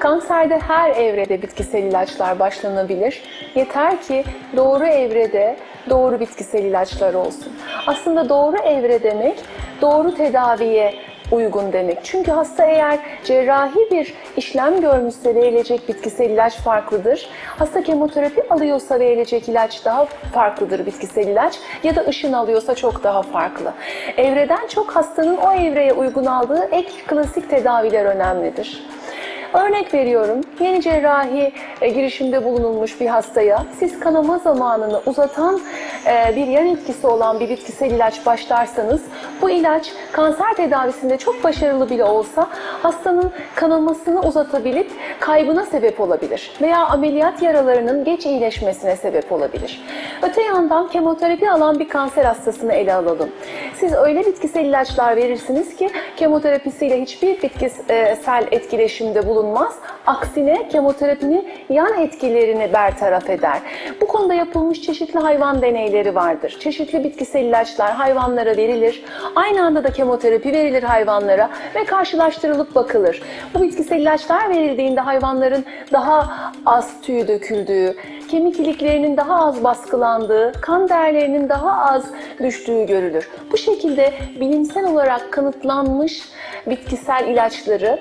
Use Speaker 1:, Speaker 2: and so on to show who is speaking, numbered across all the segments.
Speaker 1: Kanserde her evrede bitkisel ilaçlar başlanabilir. Yeter ki doğru evrede doğru bitkisel ilaçlar olsun. Aslında doğru evre demek doğru tedaviye uygun demek. Çünkü hasta eğer cerrahi bir işlem görmüşse verilecek bitkisel ilaç farklıdır. Hasta kemoterapi alıyorsa verilecek ilaç daha farklıdır bitkisel ilaç ya da ışın alıyorsa çok daha farklı. Evreden çok hastanın o evreye uygun aldığı ek klasik tedaviler önemlidir. Örnek veriyorum, yeni cerrahi e, girişimde bulunulmuş bir hastaya siz kanama zamanını uzatan e, bir yan etkisi olan bir bitkisel ilaç başlarsanız bu ilaç kanser tedavisinde çok başarılı bile olsa hastanın kanamasını uzatabilip kaybına sebep olabilir veya ameliyat yaralarının geç iyileşmesine sebep olabilir. Öte yandan kemoterapi alan bir kanser hastasını ele alalım. Siz öyle bitkisel ilaçlar verirsiniz ki kemoterapisiyle hiçbir bitkisel etkileşimde bulunmaz. Aksine kemoterapinin yan etkilerini bertaraf eder. Bu konuda yapılmış çeşitli hayvan deneyleri vardır. Çeşitli bitkisel ilaçlar hayvanlara verilir. Aynı anda da kemoterapi verilir hayvanlara ve karşılaştırılıp bakılır. Bu bitkisel ilaçlar verildiğinde hayvanların daha az tüy döküldüğü, kemik iliklerinin daha az baskılandığı, kan değerlerinin daha az düştüğü görülür. Bu şekilde bilimsel olarak kanıtlanmış bitkisel ilaçları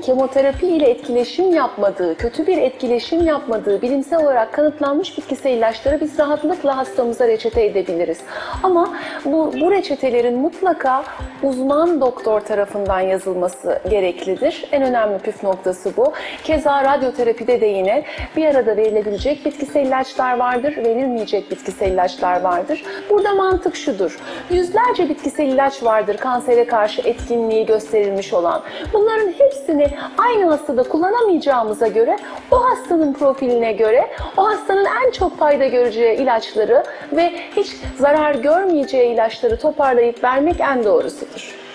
Speaker 1: kemoterapi ile etkileşim yapmadığı, kötü bir etkileşim yapmadığı bilimsel olarak kanıtlanmış bitkisel ilaçları biz rahatlıkla hastamıza reçete edebiliriz. Ama bu, bu reçetelerin mutlaka uzman doktor tarafından yazılması gereklidir. En önemli püf noktası bu. Keza radyoterapide de yine bir arada verilebilecek bitkisel ilaçlar vardır, verilmeyecek bitkisel ilaçlar vardır. Burada mantık şudur. Yüzlerce bitkisel ilaç vardır kansere karşı etkinliği gösterilmiş olan. Bunların hepsini aynı hastada kullanamayacağımıza göre o hastanın profiline göre o hastanın en çok fayda göreceği ilaçları ve hiç zarar görmeyeceği ilaçları toparlayıp vermek en doğrusudur.